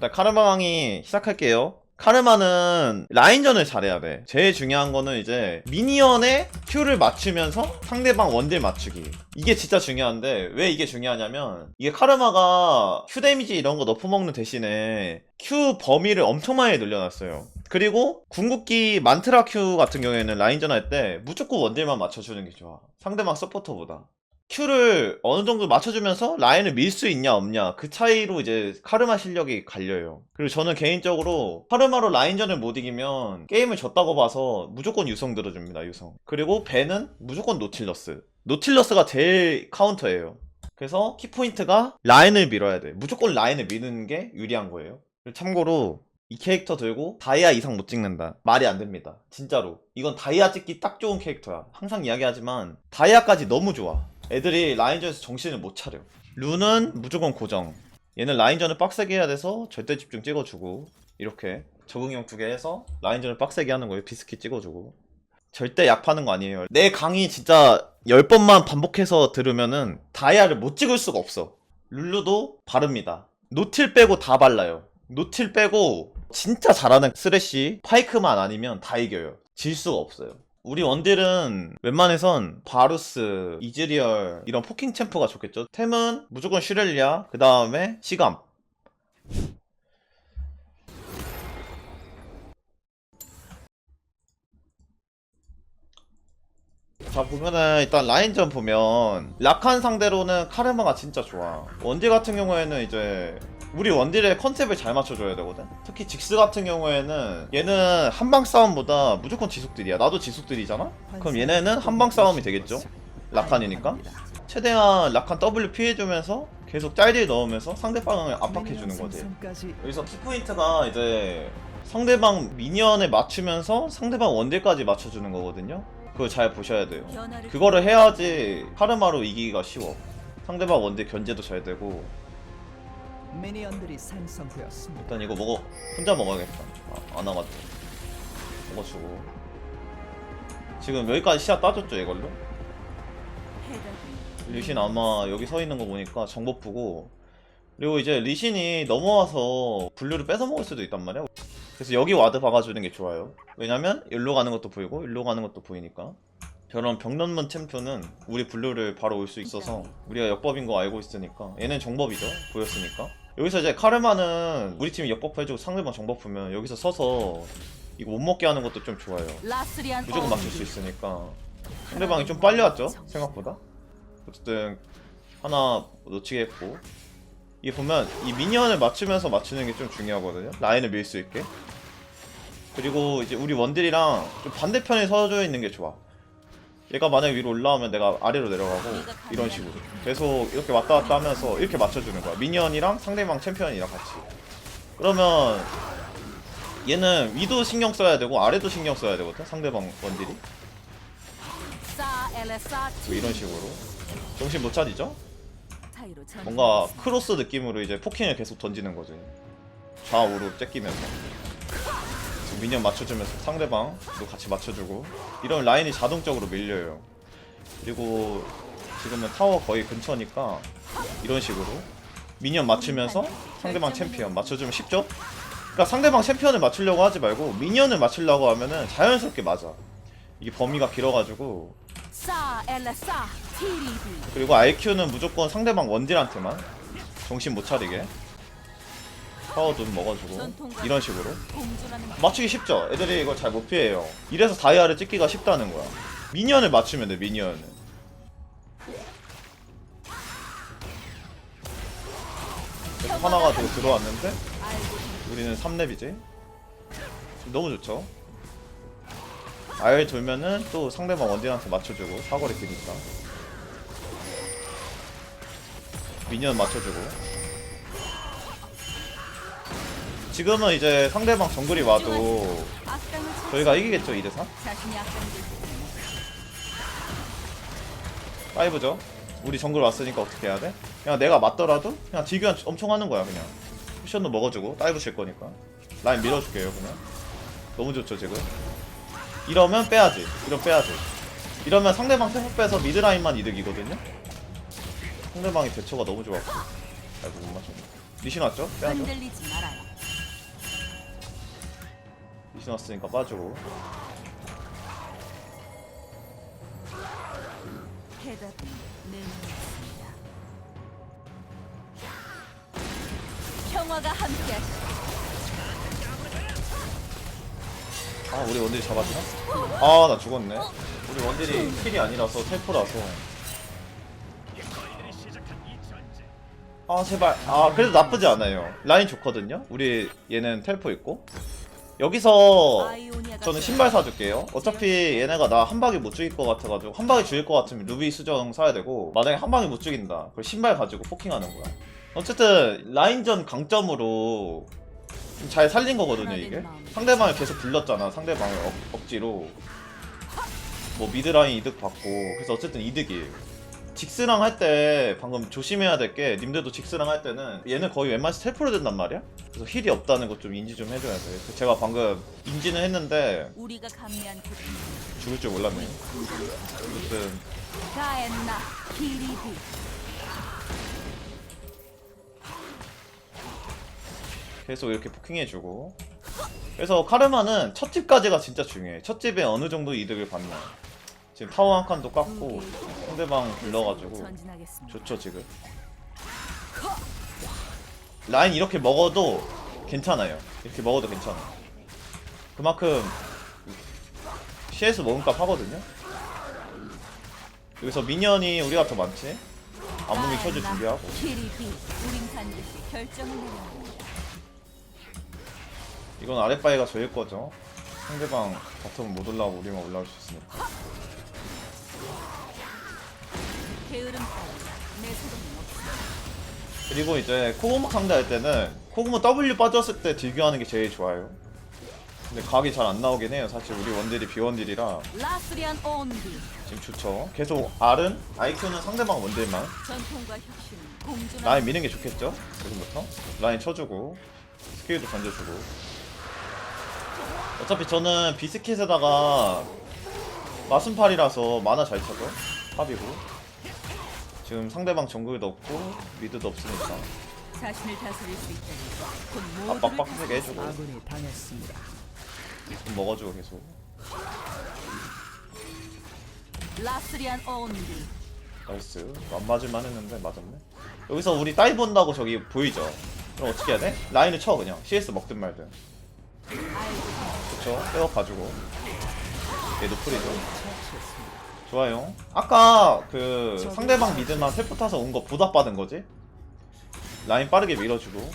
일단 카르마왕이 시작할게요. 카르마는 라인전을 잘해야 돼. 제일 중요한 거는 이제 미니언의 Q를 맞추면서 상대방 원딜 맞추기. 이게 진짜 중요한데 왜 이게 중요하냐면 이게 카르마가 Q 데미지 이런 거 너프먹는 대신에 Q 범위를 엄청 많이 늘려놨어요. 그리고 궁극기 만트라 Q 같은 경우에는 라인전 할 때 무조건 원딜만 맞춰주는 게 좋아. 상대방 서포터보다. Q를 어느 정도 맞춰주면서 라인을 밀 수 있냐 없냐 그 차이로 이제 카르마 실력이 갈려요. 그리고 저는 개인적으로 카르마로 라인전을 못 이기면 게임을 졌다고 봐서 무조건 유성 들어줍니다. 유성. 그리고 배는 무조건 노틸러스. 노틸러스가 제일 카운터예요. 그래서 키포인트가 라인을 밀어야 돼. 무조건 라인을 미는 게 유리한 거예요. 참고로 이 캐릭터 들고 다이아 이상 못 찍는다. 말이 안 됩니다. 진짜로. 이건 다이아 찍기 딱 좋은 캐릭터야. 항상 이야기하지만 다이아까지 너무 좋아. 애들이 라인전에서 정신을 못 차려. 룬은 무조건 고정. 얘는 라인전을 빡세게 해야 돼서 절대 집중 찍어주고 이렇게 적응형 두 개 해서 라인전을 빡세게 하는 거예요. 비스킷 찍어주고. 절대 약 파는 거 아니에요. 내 강의 진짜 10번만 반복해서 들으면은 다이아를 못 찍을 수가 없어. 룰루도 바릅니다. 노틸 빼고 다 발라요. 노틸 빼고 진짜 잘하는 쓰레쉬, 파이크만 아니면 다 이겨요. 질 수가 없어요. 우리 원딜은 웬만해선 바루스, 이즈리얼 이런 포킹 챔프가 좋겠죠. 템은 무조건 슈렐리아, 그 다음에 시감. 자 보면은 일단 라인전 보면 락한 상대로는 카르마가 진짜 좋아 원딜 같은 경우에는 이제 우리 원딜의 컨셉을 잘 맞춰줘야 되거든? 특히 직스 같은 경우에는 얘는 한방 싸움보다 무조건 지속들이야. 나도 지속들이잖아? 그럼 얘네는 한방 싸움이 되겠죠? 라칸이니까? 최대한 라칸 W 피해주면서 계속 짤딜 넣으면서 상대방을 압박해주는 거지. 여기서 키포인트가 이제 상대방 미니언을 맞추면서 상대방 원딜까지 맞춰주는 거거든요? 그걸 잘 보셔야 돼요. 그거를 해야지 카르마로 이기기가 쉬워. 상대방 원딜 견제도 잘 되고 미니언들이 생성되었습니다. 일단 이거 먹어. 혼자 먹어야겠다. 아, 안 와가지고 먹어주고. 지금 여기까지 시야 따줬죠 이걸로? 리신 아마 여기 서 있는 거 보니까 정복 보고. 그리고 이제 리신이 넘어와서 분류를 뺏어 먹을 수도 있단 말이야. 그래서 여기 와드 박아주는 게 좋아요. 왜냐면 일로 가는 것도 보이고 일로 가는 것도 보이니까. 저런 병런문 챔프는 우리 분류를 바로 올 수 있어서 우리가 역법인 거 알고 있으니까. 얘는 정법이죠 보였으니까 여기서 이제 카르마는 우리 팀이 역법 해주고 상대방 정법 보면 여기서 서서 이거 못 먹게 하는 것도 좀 좋아요. 무조건 맞출 수 있으니까. 상대방이 좀 빨리 왔죠? 생각보다? 어쨌든 하나 놓치게 했고. 이게 보면 이 미니언을 맞추면서 맞추는 게 좀 중요하거든요. 라인을 밀 수 있게. 그리고 이제 우리 원딜이랑 좀 반대편에 서져 있는 게 좋아 얘가 만약에 위로 올라오면 내가 아래로 내려가고 이런 식으로 계속 이렇게 왔다 갔다 하면서 이렇게 맞춰주는 거야. 미니언이랑 상대방 챔피언이랑 같이. 그러면 얘는 위도 신경 써야 되고 아래도 신경 써야 되거든 상대방 원딜이? 뭐 이런 식으로. 정신 못 차리죠? 뭔가 크로스 느낌으로 이제 포킹을 계속 던지는 거지. 좌우로 째끼면서 미니언 맞춰주면서 상대방도 같이 맞춰주고 이런 라인이 자동적으로 밀려요. 그리고 지금은 타워 거의 근처니까 이런 식으로 미니언 맞추면서 상대방 챔피언 맞춰주면 쉽죠? 그러니까 상대방 챔피언을 맞추려고 하지 말고 미니언을 맞추려고 하면은 자연스럽게 맞아. 이게 범위가 길어가지고. 그리고 IQ는 무조건 상대방 원딜한테만 정신 못 차리게 파워 좀 먹어주고 이런 식으로. 맞추기 쉽죠? 애들이 이걸 잘 못 피해요. 이래서 다이아를 찍기가 쉽다는 거야. 미니언을 맞추면 돼 미니언을. 하나가 더 들어왔는데 우리는 3렙이지. 너무 좋죠? 아예 돌면은 또 상대방 원딜한테 맞춰주고 사거리 기니까. 미니언 맞춰주고 지금은 이제 상대방 정글이 와도 저희가 이기겠죠 2대3? 자신이 악당들 파이브죠? 우리 정글 왔으니까 어떻게 해야 돼? 그냥 내가 맞더라도 그냥 딜교환 엄청 하는 거야 그냥. 쿠션도 먹어주고 다이브 칠 거니까. 라인 밀어줄게요 그냥. 너무 좋죠 지금? 이러면 빼야지. 이러면 빼야지. 이러면 상대방 템포 빼서 미드라인만 이득이거든요? 상대방이 대처가 너무 좋았고. 아이고 못 맞췄네. 리신 왔죠? 빼야죠 지 지났으니까 빠지고. 내. 평화가 함께하시길. 아 우리 원딜이 잡았나? 아나 죽었네. 우리 원딜이 킬이 아니라서 텔포라서. 아 제발. 아 그래도 나쁘지 않아요. 라인 좋거든요? 우리 얘는 텔포 있고 여기서 저는 신발 사줄게요. 어차피 얘네가 나 한 방에 못 죽일 것 같아가지고 한 방에 죽일 것 같으면 루비 수정 사야 되고 만약에 한 방에 못 죽인다. 그럼 신발 가지고 포킹하는 거야. 어쨌든 라인전 강점으로 좀 잘 살린 거거든요 이게. 상대방을 계속 불렀잖아 상대방을 억, 억지로. 뭐 미드라인 이득 받고. 그래서 어쨌든 이득이에요 직스랑 할 때 방금 조심해야 될 게 님들도 직스랑 할 때는 얘는 거의 웬만해서 텔프로 된단 말이야? 그래서 힐이 없다는 것 좀 인지 좀 해줘야 돼. 그래서 제가 방금 인지는 했는데 우리가 감내한 고통. 죽을 줄 몰랐네요 어쨌든 가엔나? 기리비. 계속 이렇게 포킹해주고. 그래서 카르마는 첫 집까지가 진짜 중요해. 첫 집에 어느 정도 이득을 받냐 지금 타워 한 칸도 깎고 상대방 불러가지고. 좋죠 지금. 라인 이렇게 먹어도 괜찮아요. 이렇게 먹어도 괜찮아 그만큼 CS 먹은값 하거든요? 여기서 미니언이 우리가 더 많지? 안무미 쳐줄 가엔나 준비하고. 이건 아랫바위가 저일 거죠. 상대방 바텀은 못 올라오고 우리만 올라올 수 있으니까 게으름 따위 내 소동은 없습니다. 그리고 이제 코그모 상대할 때는 코그모 W 빠졌을 때 딜교하는 게 제일 좋아요 근데 각이 잘 안 나오긴 해요 사실 우리 원딜이 비원딜이라 라스리안 온디. 지금 좋죠. 계속 R은 IQ는 상대방 원딜만 전통과 혁신은 라인 미는 게 좋겠죠. 지금부터 라인 쳐주고 스킬도 던져주고. 어차피 저는 비스킷에다가 마순팔이라서 만화 잘 차죠. 합이고. 지금 상대방 정글도 없고 미드도 없으니까 자신을 다스릴 수 있다니 곧 압박 모두를 빡세게 해주고 아군이 당했습니다. 좀 먹어주고 계속. 라스리안 온디. 나이스. 안 맞을만 했는데 맞았네. 여기서 우리 다이브 온다고 저기 보이죠? 그럼 어떻게 해야 돼? 라인을 쳐 그냥. CS 먹든 말든. 그쵸? 백업 가지고. 얘 노플이죠. 좋아요. 아까 그 상대방 미드만 텔포 타서 온 거 보답받은 거지? 라인 빠르게 밀어주고.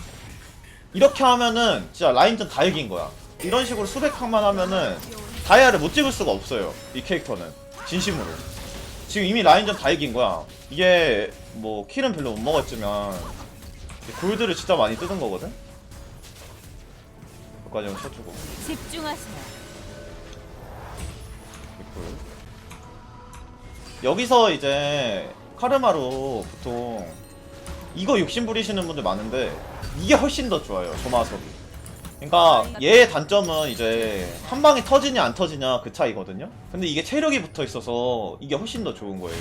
이렇게 하면은 진짜 라인전 다 이긴 거야. 이런 식으로 수백 칸만 하면은 다이아를 못 찍을 수가 없어요. 이 캐릭터는. 진심으로. 지금 이미 라인전 다 이긴 거야. 이게 뭐 킬은 별로 못 먹었지만 골드를 진짜 많이 뜯은 거거든? 여기까지 좀 쳐주고. 집중하세요. 개꿀. 여기서 이제 카르마로 보통 이거 욕심 부리시는 분들 많은데 이게 훨씬 더 좋아요 조마석이. 그러니까 얘의 단점은 이제 한 방에 터지냐 안 터지냐 그 차이거든요. 근데 이게 체력이 붙어 있어서 이게 훨씬 더 좋은 거예요.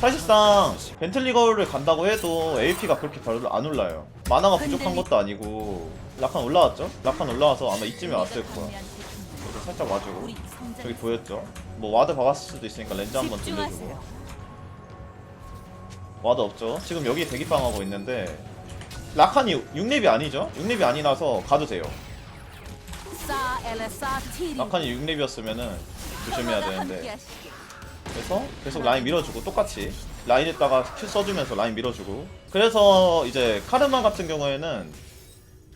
사실상 벤틀리거를 간다고 해도 AP가 그렇게 별로 안 올라요. 마나가 부족한 것도 아니고. 라칸 올라왔죠? 라칸 올라와서 아마 이쯤에 왔을 거야 살짝 와주고. 저기 보였죠? 뭐 와드 박았을 수도 있으니까 렌즈 한번 돌려주고. 와드 없죠? 지금 여기 대기빵 하고 있는데 라칸이 6렙이 아니죠? 6렙이 아니라서 가도 돼요. 라칸이 6렙이었으면은 조심해야 되는데. 그래서 계속 라인 밀어주고 똑같이 라인에다가 큐 써주면서 라인 밀어주고 그래서 이제 카르마 같은 경우에는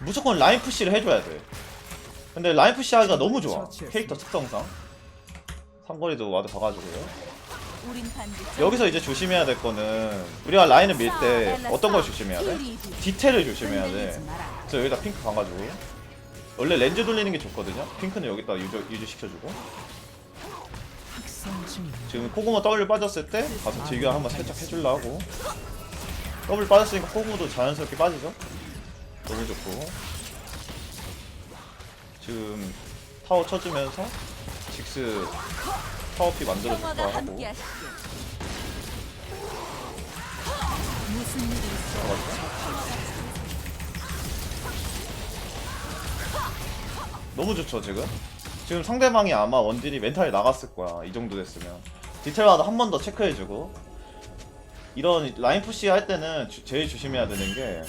무조건 라인 푸시를 해줘야 돼 근데 라인 푸시하기가 너무 좋아. 캐릭터 특성상. 상거리도 와드 봐가지고요. 여기서 이제 조심해야 될 거는 우리가 라인을 밀 때 어떤 걸 조심해야 돼? 디테일을 조심해야 돼. 그래서 여기다 핑크 가가지고. 원래 렌즈 돌리는 게 좋거든요? 핑크는 여기다 유저, 유지시켜주고. 학생 중입니다. 지금 코구모 W 빠졌을 때 가서 딜교 한번 살짝 해주려고. W 빠졌으니까 코구모도 자연스럽게 빠지죠? 너무 좋고 지금 타워 쳐주면서 직스 타워피 만들어줄 거 하고? 너무 좋죠 지금? 지금 상대방이 아마 원딜이 멘탈이 나갔을 거야 이 정도 됐으면. 디테일마다 한 번 더 체크해주고. 이런 라인 푸시 할 때는 주- 제일 조심해야 되는 게그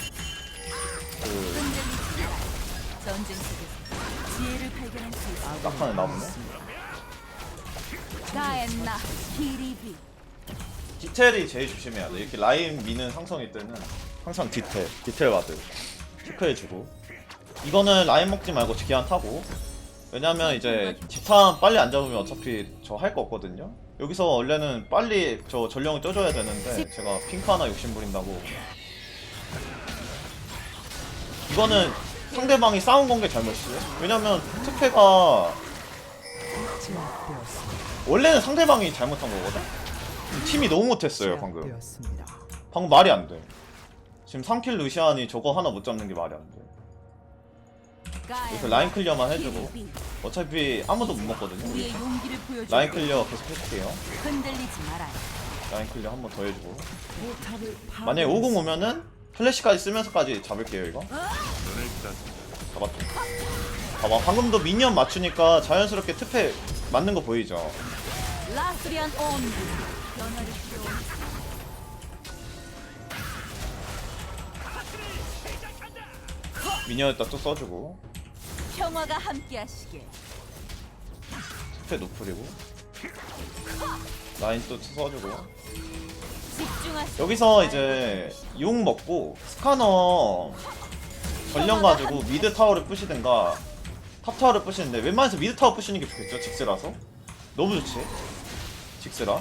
가엔나 기리비. 디테일이 제일 조심해야 돼. 이렇게 라인 미는 상성일 때는 항상 디테일 디테일 와드 체크해주고. 이거는 라인 먹지 말고 기한 타고. 왜냐면 이제 지탄 빨리 안 잡으면 어차피 저 할 거 없거든요. 여기서 원래는 빨리 저 전령을 쪄줘야 되는데 제가 핑크 하나 욕심 부린다고. 이거는 상대방이 싸운 건 게 잘못이에요 왜냐면 특패가. 원래는 상대방이 잘못한 거거든 팀이 너무 못했어요 방금. 방금 말이 안 돼. 지금 3킬 루시안이 저거 하나 못 잡는 게 말이 안 돼. 그래서 라인 클리어만 해주고. 어차피 아무도 못 먹거든요. 라인 클리어 계속 해줄게요. 흔들리지. 라인 클리어 한 번 더 해주고 만약에 50 오면은 플래시까지 쓰면서까지 잡을게요 이거. 잡았죠. 봐봐 방금도 미니언 맞추니까 자연스럽게 특패 맞는 거 보이죠? 라스리안 온. 변화를 필요. 미니언에다 또 써주고 평화가 함께하시길. 특패 노플이고 라인 또 써주고. 여기서 이제 용 먹고 스카너 전령 가지고 미드 타워를 부시든가 탑 타워를 부시는데 웬만해서 미드 타워 부시는 게 좋겠죠 직스라서. 너무 좋지 직스라.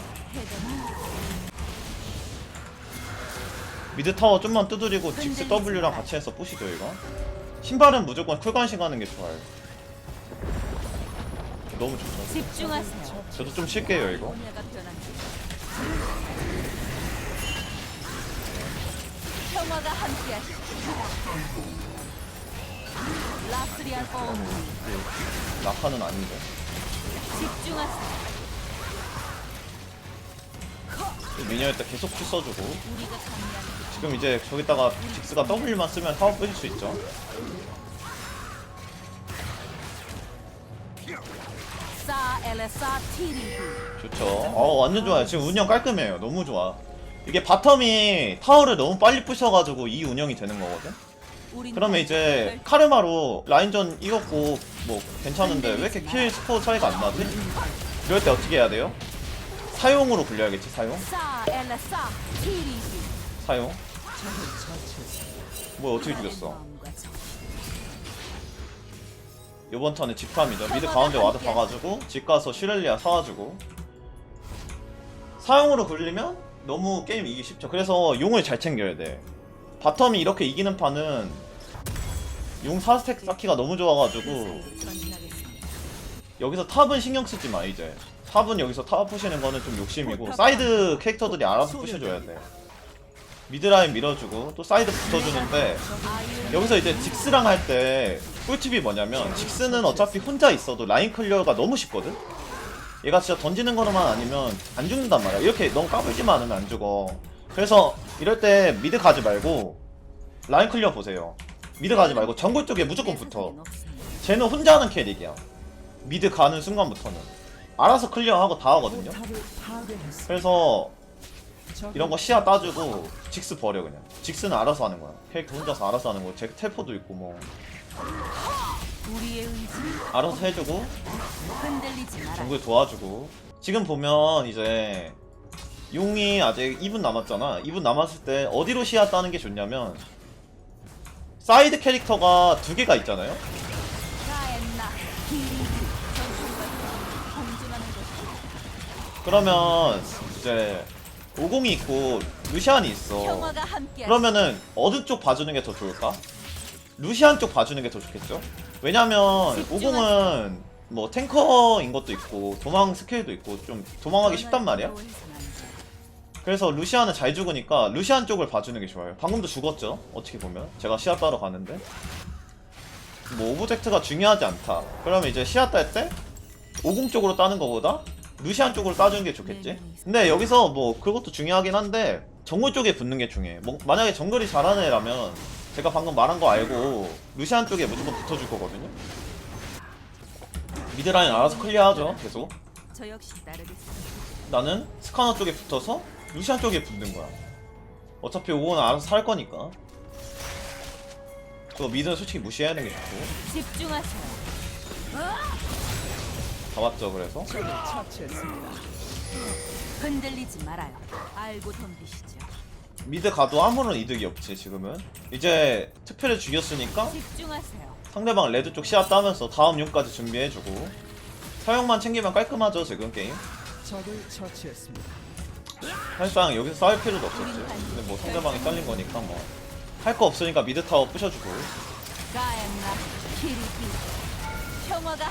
미드 타워 좀만 두드리고 직스 W랑 같이 해서 부시죠 이거. 신발은 무조건 쿨관시 가는 게 좋아요. 너무 좋죠. 집중하세요. 저도 좀 쉴게요 이거 평화가 함께하시길. 라스리안 온. 낙하는 아닌데 집중하세요. 미니언 때 계속 큐 써주고 우리가 지금 이제 저기다가 직스가 W만 쓰면 타워 뿌실 수 있죠. 사 엘레사 티리비. 좋죠. 어 완전 좋아요. 지금 운영 깔끔해요. 너무 좋아. 이게 바텀이 타워를 너무 빨리 부셔가지고 이 운영이 되는 거거든. 그러면 이제 카르마로 라인전 이겼고 뭐 괜찮은데 왜 이렇게 킬 스코어 차이가 안 나지? 이럴 때 어떻게 해야 돼요? 사용으로 굴려야겠지 사용? 사. 사용? 뭐 어떻게 죽였어? 이번 턴에 집탐이죠. 미드 가운데 와드 봐가지고 집 가서 슈렐리아 사와주고 사용으로 굴리면 너무 게임 이기 쉽죠. 그래서 용을 잘 챙겨야 돼. 바텀이 이렇게 이기는 판은 용 4스택 쌓기가 너무 좋아가지고. 여기서 탑은 신경 쓰지 마 이제. 탑은 여기서 탑 푸시는 거는 좀 욕심이고 사이드 캐릭터들이 알아서 푸셔줘야 돼. 미드라인 밀어주고 또 사이드 붙어주는데 여기서 이제 직스랑 할 때 꿀팁이 뭐냐면 직스는 어차피 혼자 있어도 라인 클리어가 너무 쉽거든? 얘가 진짜 던지는 거로만 아니면 안 죽는단 말이야. 이렇게 너무 까불지만 않으면 안 죽어. 그래서 이럴 때 미드 가지 말고 라인 클리어 보세요. 미드 가지 말고 정글 쪽에 무조건 붙어. 쟤는 혼자 하는 캐릭이야. 미드 가는 순간부터는. 알아서 클리어하고 다 하거든요. 그래서 이런 거 시야 따주고 직스 버려 그냥. 직스는 알아서 하는 거야. 캐릭터 혼자서 알아서 하는 거제 텔포도 있고 뭐 우리의 의지 알아서 해주고 흔들리지 마라. 정글 도와주고 지금 보면 이제 용이 아직 2분 남았잖아 2분 남았을 때 어디로 시야 따는 게 좋냐면 사이드 캐릭터가 두 개가 있잖아요 가엔나 기리비. 전투가 공존하는 것. 그러면 이제 50이 있고 루시안이 있어 평화가 함께. 그러면은 어느 쪽 봐주는 게 더 좋을까? 루시안 쪽 봐주는 게 더 좋겠죠? 왜냐면 50은 뭐 탱커인 것도 있고 도망 스킬도 있고 좀 도망하기 쉽단 말이야 그래서 루시안은 잘 죽으니까 루시안 쪽을 봐주는 게 좋아요. 방금도 죽었죠? 어떻게 보면 제가 시야 따러 가는데 뭐 오브젝트가 중요하지 않다. 그러면 이제 시야 딸때50 쪽으로 따는 거보다 루시안 쪽으로 따주는 게 좋겠지? 근데 여기서 뭐 그것도 중요하긴 한데 정글 쪽에 붙는 게 중요해. 뭐 만약에 정글이 잘하는 애라면 제가 방금 말한 거 알고 루시안 쪽에 무조건 붙어줄 거거든요. 미드라인 알아서 클리어하죠 계속 저 역시 따르겠습니다. 나는 스카너 쪽에 붙어서 루시안 쪽에 붙는 거야 어차피 오고는 알아서 살 거니까 저 미드는 솔직히 무시해야 되는 게 좋고 집중하세요. 잡았죠 그래서 적을 처치했습니다. 흔들리지 말아요. 알고 덤비시죠. 미드 가도 아무런 이득이 없지 지금은. 이제 특패를 죽였으니까 집중하세요. 상대방 레드 쪽 시야 따면서 다음 용까지 준비해주고 사용만 챙기면 깔끔하죠 지금 게임. 적을 처치했습니다. 사실상 여기서 싸울 필요도 없었지. 근데 뭐 상대방이 잘린 거니까 뭐. 할 거 없으니까 미드 타워 부셔주고. 키리비 평화가.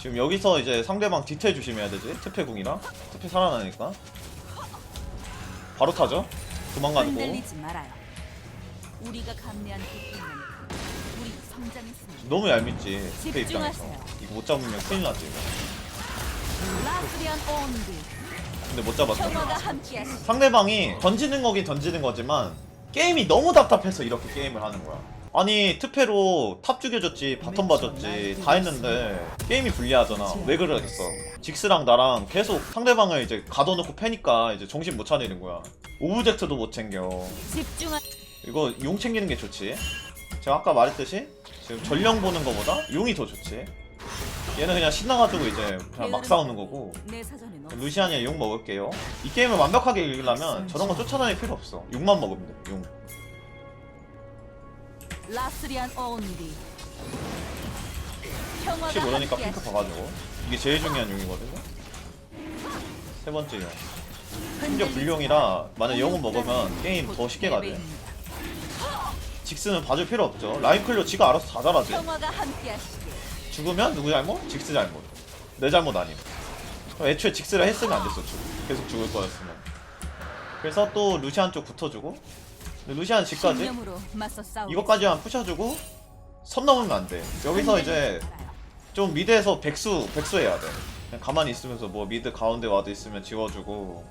지금 여기서 이제 상대방 디테일 조심해야 되지. 트페궁이랑. 트페 살아나니까 바로 타죠 흔들리지 말아요. 우리가 감내한 고통은 우리 성장했습니다. 너무 얄밉지 트페 입장에서 집중하세요. 이거 못 잡으면 큰일 나지 이거. 라스리안 온드 근데 못 함께하시죠. 상대방이 던지는 거긴 던지는 거지만 게임이 너무 답답해서 이렇게 게임을 하는 거야. 아니 트페로 탑 죽여줬지 바텀 봐줬지 다 했는데 게임이 불리하잖아 왜 그러겠어 직스랑 나랑 계속 상대방을 이제 가둬놓고 패니까 이제 정신 못 차리는 거야 오브젝트도 못 챙겨 이거 용 챙기는 게 좋지 제가 아까 말했듯이 지금 전령 보는 거보다 용이 더 좋지 얘는 그냥 신나가지고 이제 그냥 막 싸우는 거고. 루시안이 용 먹을게요. 이 게임을 완벽하게 이기려면 저런 거 쫓아다닐 필요 없어. 용만 먹으면 돼. 용. 라스리안 평화가 혹시 모르니까 핑크. 봐가지고 이게 제일 중요한 용이거든요. 세 번째 용. 심지어 불용이라 만약 영웅 먹으면 게임 더 쉽게 가돼. 직스는 봐줄 필요 없죠. 라인 클리어 지가 알아서 다 잘하지. 죽으면 누구 잘못? 직스 잘못. 내 잘못 아님. 애초에 직스를 했으면 안 됐어. 죽. 계속 죽을 거였으면. 그래서 또 루시안 쪽 붙어주고. 루시안 집까지 신념으로 맞서 싸우. 이것까지만 푸셔주고 선 넘으면 안 돼. 여기서 이제 좀 미드에서 백수 백수 해야 돼. 그냥 가만히 있으면서 뭐 미드 가운데 와드 있으면 지워주고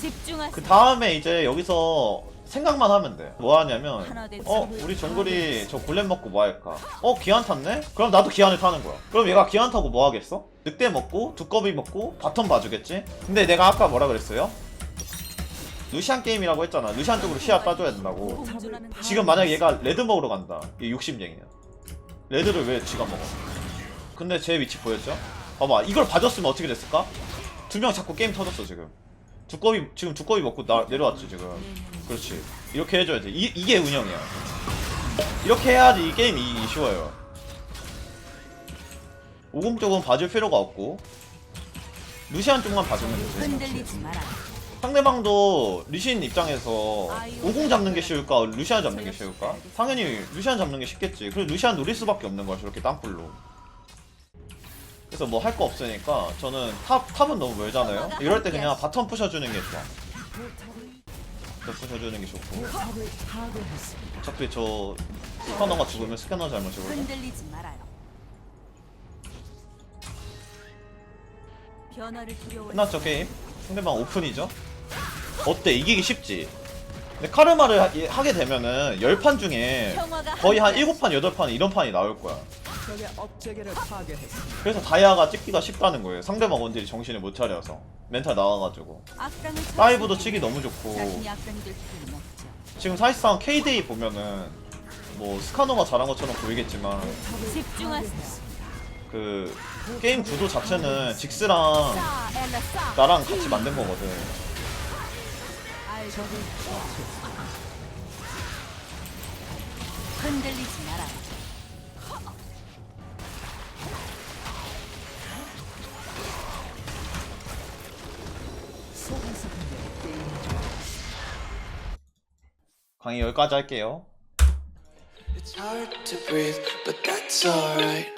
집중하세요. 그 다음에 이제 여기서 생각만 하면 돼. 뭐 하냐면 어 우리 정글이 저 골렘 먹고 뭐 할까? 어 기한 탔네? 그럼 나도 기한을 타는 거야. 그럼 얘가 기한 타고 뭐 하겠어? 늑대 먹고 두꺼비 먹고 바텀 봐주겠지? 근데 내가 아까 뭐라 그랬어요? 루시안 게임이라고 했잖아. 루시안 쪽으로 시야 따줘야 된다고. 지금 만약 얘가 레드 먹으러 간다. 얘 욕심쟁이야. 레드를 왜 지가 먹어? 근데 제 위치 보였죠? 봐봐, 이걸 봐줬으면 어떻게 됐을까? 두 명 자꾸 게임 터졌어 지금. 두꺼비 지금 두꺼비 먹고 나 내려왔지 지금. 그렇지. 이렇게 해줘야지. 이 이게 운영이야. 이렇게 해야지 이 게임이 쉬워요. 오공 쪽은 봐줄 필요가 없고 루시안 쪽만 봐주면 되지. 상대방도 루시안 입장에서 오공 잡는 게 쉬울까 루시안 잡는 게 쉬울까? 당연히 루시안 잡는 게 쉽겠지. 그리고 루시안 노릴 수밖에 없는 거야 저렇게 땅굴로. 그래서 뭐 할 거 없으니까 저는 탑 탑은 너무 멀잖아요. 이럴 때 그냥 바텀 부셔주는 게 좋아. 바텀 부셔주는 게 좋고. 어차피 저 스캐너가 죽으면 스캐너 잘못이거든. 흔들리지 말아요. 변화를 두려워. 끝났죠 게임? 상대방 오픈이죠? 어때 이기기 쉽지? 근데 카르마를 하, 하게 되면은 10판 중에 거의 한 함께하시죠. 7판, 8판 이런 판이 나올 거야. 그래서 다이아가 찍기가 쉽다는 거예요. 상대방 원딜이 정신을 못 차려서. 멘탈 나와가지고. 다이브도 치기 너무 좋고. 지금 사실상 K-데이 보면은 뭐 스카노가 잘한 것처럼 보이겠지만. 그 게임 구도 자체는 직스랑. 나랑 같이 만든 거거든. 흔들리지 말아요. 속에서 강의 여기까지 할게요. It's hard to breathe, but that's alright.